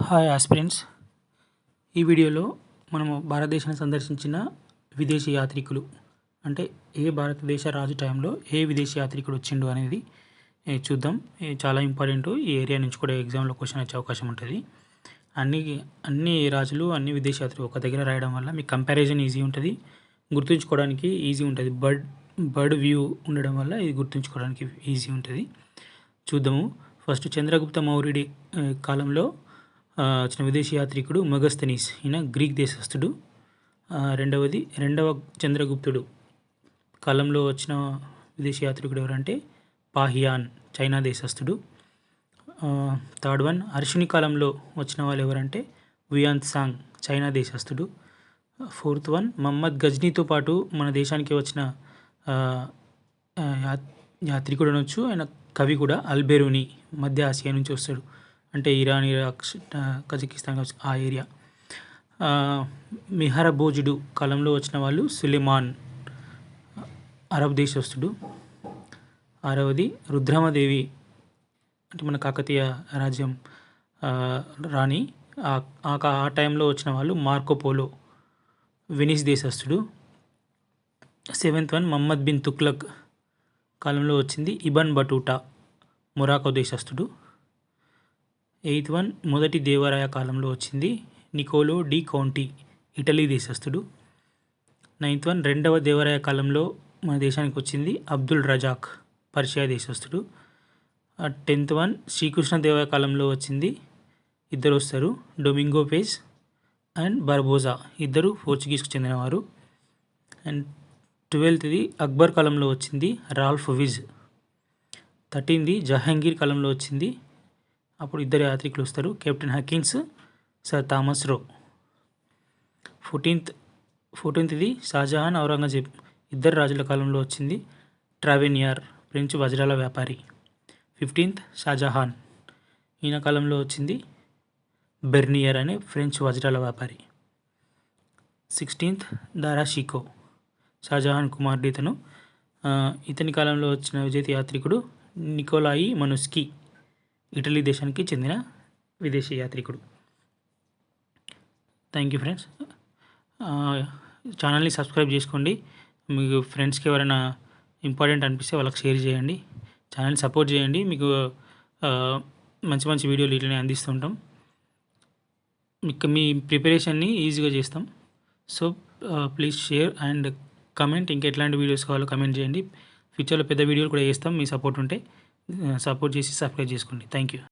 Hi aspirants ఈ వీడియోలో మనము భారతదేశాన్ని సందర్శించిన విదేశీ యాత్రికులు అంటే ఏ భారతదేశ రాజు టైంలో ఏ విదేశీ యాత్రికుడు వచ్చిండు అనేది చూద్దాం. చాలా ఇంపార్టెంట్. ఈ ఏరియా నుంచి కూడా ఎగ్జామ్లో క్వశ్చన్ వచ్చే అవకాశం ఉంటుంది. అన్ని అన్ని రాజులు అన్ని విదేశీ యాత్రికులు ఒక దగ్గర రాయడం వల్ల మీకు కంపారిజన్ ఈజీ ఉంటుంది. గుర్తుంచుకోవడానికి ఈజీ ఉంటుంది. బర్డ్ బర్డ్ వ్యూ ఉండడం వల్ల ఇది గుర్తుంచుకోవడానికి ఈజీ ఉంటుంది. చూద్దాము. ఫస్ట్ చంద్రగుప్త మౌర్యుడి కాలంలో వచ్చిన విదేశీ యాత్రికుడు మెగస్తనీస్ ఈయన గ్రీక్ దేశస్థుడు. రెండవది రెండవ చంద్రగుప్తుడు. కాలంలో వచ్చిన విదేశీ యాత్రికుడు ఎవరంటే పాహియాన్ చైనా దేశస్థుడు. థర్డ్ వన్ అర్షుని కాలంలో వచ్చిన వాళ్ళు ఎవరంటే వియాంత్ సాంగ్ చైనా దేశస్థుడు. ఫోర్త్ వన్ మహమ్మద్ గజ్నీతో పాటు మన దేశానికి వచ్చిన యాత్రికుడు అనొచ్చు ఆయన కవి కూడా అల్బెరూని మధ్య ఆసియా నుంచి వస్తాడు. అంటే ఇరాన్ ఇరాక్ కజకిస్తాన్ ఆ ఏరియా. ఆ, మిహరబోజుడు కాలంలో వచ్చిన వాళ్ళు సులేమాన్ అరబ్ దేశస్థుడు. ఆరవది రుద్రమదేవి అంటే మన కాకతీయ రాజ్యం రాణి. ఆ ఆ టైంలో వచ్చిన వాళ్ళు మార్కోపోలో వెనిస్ దేశస్థుడు. సెవెంత్ వన్ మహమ్మద్ బిన్ తుక్లక్ కాలంలో వచ్చింది ఇబన్ బటూటా మొరాకో దేశస్థుడు. ఎయిత్ వన్ మొదటి దేవరాయ కాలంలో వచ్చింది నికోలో డి కౌంటీ ఇటలీ దేశస్థుడు. నైన్త్ వన్ రెండవ దేవరాయ కాలంలో మన దేశానికి వచ్చింది అబ్దుల్ రజాక్ పర్షియా దేశస్థుడు. టెన్త్ వన్ శ్రీకృష్ణ దేవరాయ కాలంలో వచ్చింది ఇద్దరు వస్తారు డొమింగో పేజ్ అండ్ బర్బోజా ఇద్దరు పోర్చుగీస్కు చెందినవారు. అండ్ ట్వెల్త్ది అక్బర్ కాలంలో వచ్చింది రాల్ఫ్ విజ్. థర్టీన్ది జహాంగీర్ కాలంలో వచ్చింది అప్పుడు ఇద్దరు యాత్రికులు వస్తారు. Captain Hawkins sir Thomas Roe. Fourteenth ఫోర్టీన్త్ది Shah Jahan Aurangzeb ఇద్దరు రాజుల కాలంలో వచ్చింది. ట్రావెనియర్ ఫ్రెంచ్ వజ్రాల వ్యాపారి. ఫిఫ్టీన్త్ షాజహాన్ ఈయన కాలంలో వచ్చింది. బెర్నియర్ అనే ఫ్రెంచ్ వజ్రాల వ్యాపారి. సిక్స్టీన్త్ దారా షికో షాజహాన్ కుమారుడు ఇతను. ఇతని కాలంలో వచ్చిన విజేత యాత్రికుడు నికోలాయి మనుస్కి. ఇటలీ దేశానికి చెందిన విదేశీ యాత్రికుడు. థ్యాంక్ యూ ఫ్రెండ్స్ ఛానల్ని సబ్స్క్రైబ్ చేసుకోండి. మీకు ఫ్రెండ్స్కి ఎవరైనా ఇంపార్టెంట్ అనిపిస్తే వాళ్ళకి షేర్ చేయండి. ఛానల్ని సపోర్ట్ చేయండి. మీకు మంచి మంచి వీడియోలు ఇట్లనే అందిస్తుంటాం. మీకు మీ ప్రిపరేషన్ని ఈజీగా చేస్తాం. So please share and comment. ఇంకా ఎట్లాంటి వీడియోస్ కావాలో కమెంట్ చేయండి. ఫ్యూచర్లో పెద్ద వీడియోలు కూడా చేస్తాం మీ సపోర్ట్ ఉంటే. సపోర్ట్ చేసి సబ్స్క్రైబ్ చేసుకోండి. Thank you.